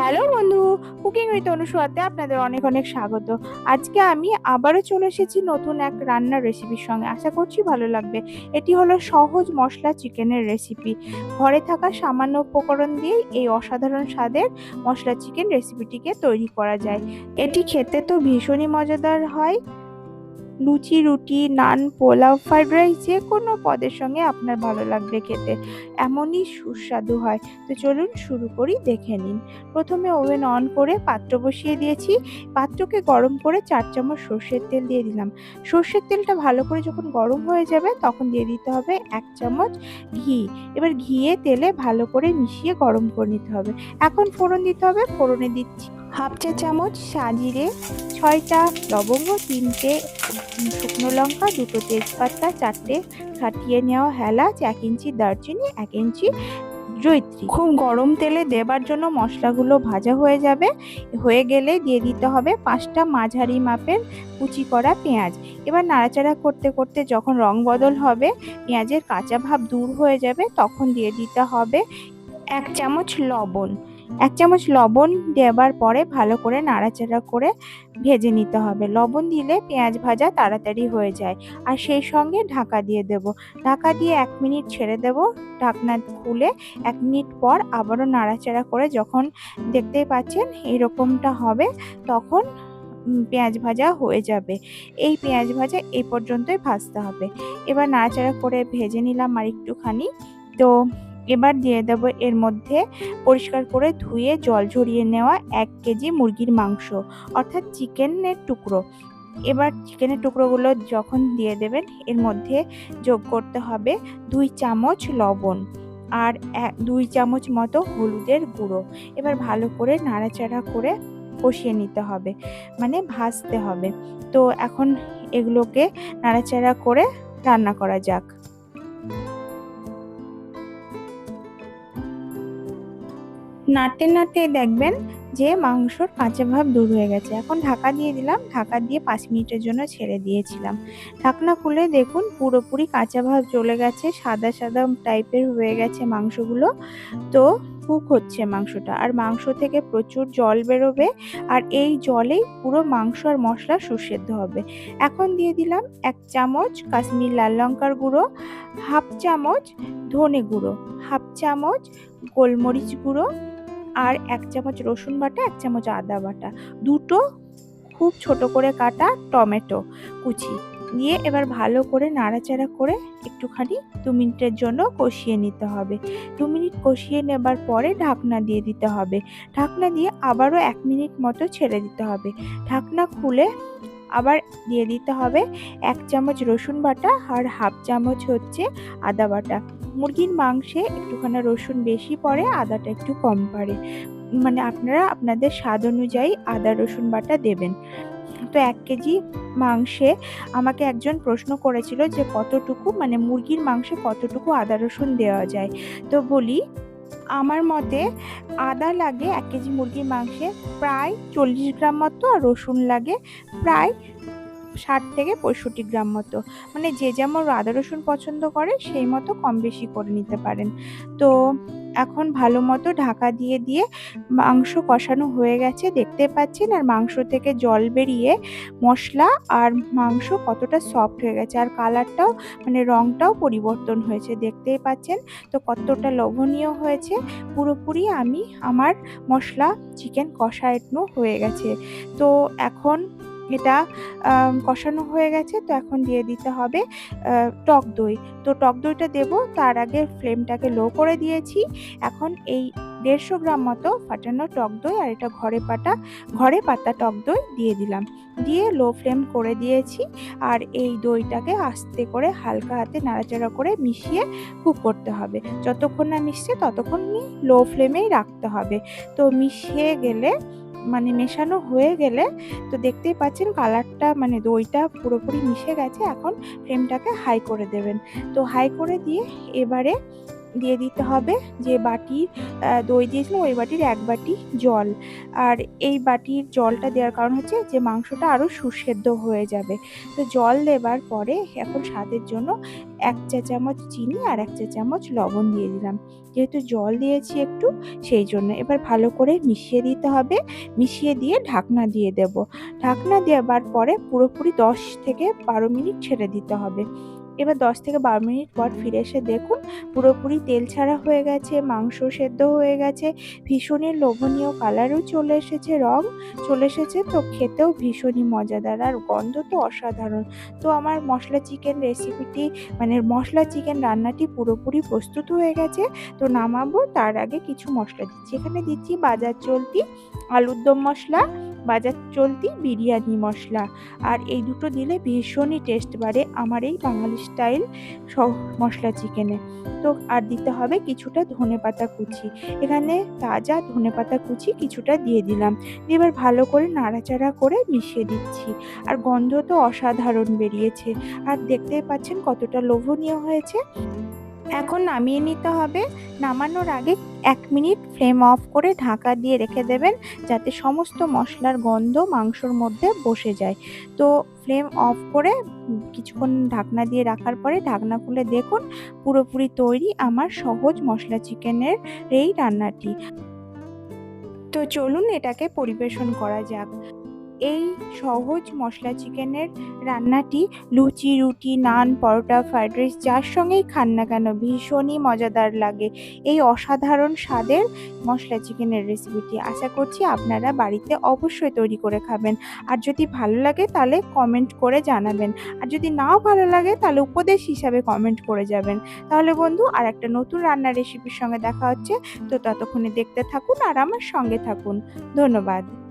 Hello বন্ধু, cooking with অনুসুয়াতে আপনাদের অনেক অনেক স্বাগত। আজকে আমি আবারও চলে এসেছি নতুন এক রান্নার রেসিপির সঙ্গে। আশা করছি ভালো লাগবে। এটি হলো সহজ মশলা চিকেনের রেসিপি। ঘরে থাকা সামান্য উপকরণ দিয়ে এই অসাধারণ স্বাদের মশলা চিকেন রেসিপিটিকে তৈরি করা যায়। এটি খেতে তো ভীষণই মজাদার হয়। লুচি, রুটি, নান, পোলাও, ফ্রাইড রাইস যে কোনো পদের সঙ্গে আপনার ভালো লাগবে খেতে। এমনই সুস্বাদু হয়। তো চলুন শুরু করি, দেখে নিন। প্রথমে ওভেন অন করে পাত্র বসিয়ে দিয়েছি। পাত্রকে গরম করে চার চামচ সর্ষের তেল দিয়ে দিলাম। সর্ষের তেলটা ভালো করে যখন গরম হয়ে যাবে, তখন দিয়ে দিতে হবে এক চামচ ঘি। এবার ঘিয়ে তেলে ভালো করে মিশিয়ে গরম করে নিতে হবে। এখন ফোড়ন দিতে হবে, ফোড়নে দিচ্ছি হাফ চা চামচ সাজিরে ছয়টা লবঙ্গ, তিনটে শুকনো লঙ্কা, দুটো তেজপাতা, চারটে ফাটিয়ে নেওয়া এলাচ, এক ইঞ্চি দারচিনি, এক ইঞ্চি জৈত্রী খুব গরম তেলে দেবার জন্য মশলাগুলো ভাজা হয়ে যাবে। হয়ে গেলে দিয়ে দিতে হবে পাঁচটা মাঝারি মাপের কুচি করা পেঁয়াজ। এবার নাড়াচাড়া করতে করতে যখন রং বদল হবে, পেঁয়াজের কাঁচা ভাব দূর হয়ে যাবে, তখন দিয়ে দিতে হবে এক চামচ লবণ। এক চামচ লবণ দেবার পরে ভালো করে নাড়াচাড়া করে ভেজে নিতে হবে। লবণ দিলে পেঁয়াজ ভাজা তাড়াতাড়ি হয়ে যায়। আর সেই সঙ্গে ঢাকা দিয়ে দেব। ঢাকা দিয়ে এক মিনিট ছেড়ে দেব। ঢাকনা খুলে এক মিনিট পর আবারও নাড়াচাড়া করে যখন দেখতেই পাচ্ছেন এরকমটা হবে, তখন পেঁয়াজ ভাজা হয়ে যাবে। এই পেঁয়াজ ভাজা এই পর্যন্তই ভাজতে হবে। এবার নাড়াচাড়া করে ভেজে নিলাম আর একটুখানি তো এবার দিয়ে দেবো এর মধ্যে পরিষ্কার করে ধুয়ে জল ঝরিয়ে নেওয়া এক কেজি মুরগির মাংস, অর্থাৎ চিকেনের টুকরো। এবার চিকেনের টুকরোগুলো যখন দিয়ে দেবেন, এর মধ্যে যোগ করতে হবে দুই চামচ লবণ আর দুই চামচ মতো হলুদের গুঁড়ো। এবার ভালো করে নাড়াচাড়া করে কষিয়ে নিতে হবে মানে ভাজতে হবে। তো এখন এগুলোকে নাড়াচাড়া করে রান্না করা যাক। নাড়তে নাড়তে দেখবেন যে মাংসর কাঁচা ভাব দূর হয়ে গেছে। এখন ঢাকা দিয়ে দিলাম। ঢাকা দিয়ে পাঁচ মিনিটের জন্য ছেড়ে দিয়েছিলাম। ঢাকনা খুলে দেখুন পুরোপুরি কাঁচা ভাব চলে গেছে, সাদা সাদা টাইপের হয়ে গেছে মাংসগুলো। তো কুক হচ্ছে মাংসটা। আর মাংস থেকে প্রচুর জল বেরোবে আর এই জলেই পুরো মাংস আর মশলা সুসেদ্ধ হবে। এখন দিয়ে দিলাম এক চামচ কাশ্মীর লাল লঙ্কার গুঁড়ো, হাফ চামচ ধনে গুঁড়ো, হাফ চামচ গোলমরিচ গুঁড়ো আর এক চামচ রসুন বাটা, এক চামচ আদা বাটা। দুটো খুব ছোট করে কাটা টমেটো কুচি। নিয়ে এবার ভালো করে নাড়াচাড়া করে একটুখানি দু মিনিটের জন্য কষিয়ে নিতে হবে। দু মিনিট কষিয়ে নেবার পরে ঢাকনা দিয়ে দিতে হবে। ঢাকনা দিয়ে আবারও এক মিনিট মতো ছেড়ে দিতে হবে। ঢাকনা খুলে আবার দিয়ে দিতে হবে এক চামচ রসুন বাটা আর হাফ চামচ হচ্ছে আদা বাটা। মুরগির মাংসে একটুখানি রসুন বেশি পড়ে, আদাটা একটু কম পড়ে। মানে আপনারা আপনাদের স্বাদ অনুযায়ী আদা, রসুন, বাটা দেবেন। তো এক কেজি মাংসে আমাকে একজন প্রশ্ন করেছিল যে কতটুকু মানে মুরগির মাংসে কতটুকু আদা, রসুন দেওয়া যায়? তো বলি আমার মতে আদা লাগে এক কেজি মুরগির মাংসে প্রায় চল্লিশ গ্রাম মতো আর রসুন লাগে প্রায় ষাট থেকে পঁয়ষট্টি গ্রাম মতো। মানে যে যেমন আদা রসুন পছন্দ করে, সেই মতো কম বেশি করে নিতে পারেন। তো এখন ভালো মতো ঢাকা দিয়ে দিয়ে মাংস কষানো হয়ে গেছে। দেখতে পাচ্ছেন? আর মাংস থেকে জল বেরিয়ে মশলা আর মাংস কতটা সফট হয়ে গেছে। আর কালারটাও মানে রঙটাও পরিবর্তন হয়েছে। দেখতেই পাচ্ছেন? তো কতটা লোভনীয় হয়েছে। পুরোপুরি আমি আমার মশলা চিকেন কষানো হয়ে গেছে। তো এখন এটা কষানো হয়ে গেছে, তো এখন দিয়ে দিতে হবে টক দই। তো টক দইটা দেবো, তার আগে ফ্লেমটাকে লো করে দিয়েছি। এখন এই দেড়শো গ্রাম মতো ফাটানো টক দই আর এটা ঘরে পাটা ঘরে পাতা টক দই দিয়ে দিলাম। দিয়ে লো ফ্লেম করে দিয়েছি আর এই দইটাকে আস্তে করে হালকা হাতে নাড়াচাড়া করে মিশিয়ে কুক করতে হবে। যতক্ষণ না মিশছে ততক্ষণ লো ফ্লেমেই রাখতে হবে। তো মিশিয়ে গেলে মানে মেশানো হয়ে গেলে তো দেখতেই পাচ্ছেন কালারটা মানে দইটা পুরোপুরি মিশে গেছে এখন ফ্লেমটাকে হাই করে দেবেন। তো হাই করে দিয়ে এবারে দিয়ে দিতে হবে যে আহ, দই দিয়েছিলাম ওই বাটির এক বাটি জল। আর এই বাটির জলটা দেওয়ার কারণ হচ্ছে যে মাংসটা আরও সুসেদ্ধ হয়ে যাবে। তো জল দেবার পরে এখন স্বাদের জন্য এক চা চামচ চিনি আর এক চা চামচ লবণ দিয়ে দিলাম। যেহেতু জল দিয়েছি একটু, সেই জন্য এবার ভালো করে মিশিয়ে দিতে হবে। মিশিয়ে দিয়ে ঢাকনা দিয়ে দেব। ঢাকনা দেওয়ার পরে পুরোপুরি দশ থেকে বারো মিনিট ছেড়ে দিতে হবে। এবার দশ থেকে বারো মিনিট পর ফিরে এসে দেখুন, পুরোপুরি তেল ছাড়া হয়ে গেছে, মাংস সেদ্ধ হয়ে গেছে, ভীষণই লোভনীয় কালারও চলে এসেছে, রং চলে এসেছে, তো খেতেও ভীষণই মজাদার আর গন্ধ তো অসাধারণ। তো আমার মশলা চিকেন রেসিপিটি মানে মশলা চিকেন রান্নাটি পুরোপুরি প্রস্তুত হয়ে গেছে, তো নামাবো, তার আগে কিছু মশলা দিচ্ছি। এখানে দিচ্ছি বাজার চলতি আলুর দম মশলা বাজার চলতি বিরিয়ানি মশলা। আর এই দুটো দিলে ভীষণই টেস্ট বাড়ে আমার এই বাঙালি স্টাইল মশলা চিকেনে তো আর দিতে হবে কিছুটা ধনেপাতা কুচি। এখানে তাজা ধনেপাতা কুচি কিছুটা দিয়ে দিলাম। দিয়ে এবার ভালো করে নাড়াচাড়া করে মিশিয়ে দিচ্ছি। আর গন্ধ তো অসাধারণ বেরিয়েছে। আর দেখতে পাচ্ছেন কতটা লোভনীয় হয়েছে। এখন নামিয়ে নিতে হবে। নামানোর আগে এক মিনিট ফ্লেম অফ করে ঢাকা দিয়ে রেখে দেবেন যাতে সমস্ত মশলার গন্ধ মাংসর মধ্যে বসে যায়। তো ফ্লেম অফ করে কিছুক্ষণ ঢাকনা দিয়ে রাখার পরে ঢাকনা খুলে দেখুন পুরোপুরি তৈরি আমার সহজ মশলা চিকেনের এই রান্নাটি। তো চলুন এটাকে পরিবেশন করা যাক। এই সহজ মশলা চিকেনের রান্নাটি লুচি, রুটি, নান, পরোটা, ফ্রাইড রাইস, যার সঙ্গেই খান না কেন, ভীষণই মজাদার লাগে এই অসাধারণ স্বাদের মশলা চিকেনের রেসিপিটি আশা করছি আপনারা বাড়িতে অবশ্যই তৈরি করে খাবেন। আর যদি ভালো লাগে তাহলে কমেন্ট করে জানাবেন। আর যদি নাও ভালো লাগে তাহলে উপদেশ হিসাবে কমেন্ট করে যাবেন। তাহলে বন্ধু আর একটা নতুন রান্নার রেসিপির সঙ্গে দেখা হচ্ছে। তো ততক্ষণে দেখতে থাকুন আর আমার সঙ্গে থাকুন। ধন্যবাদ।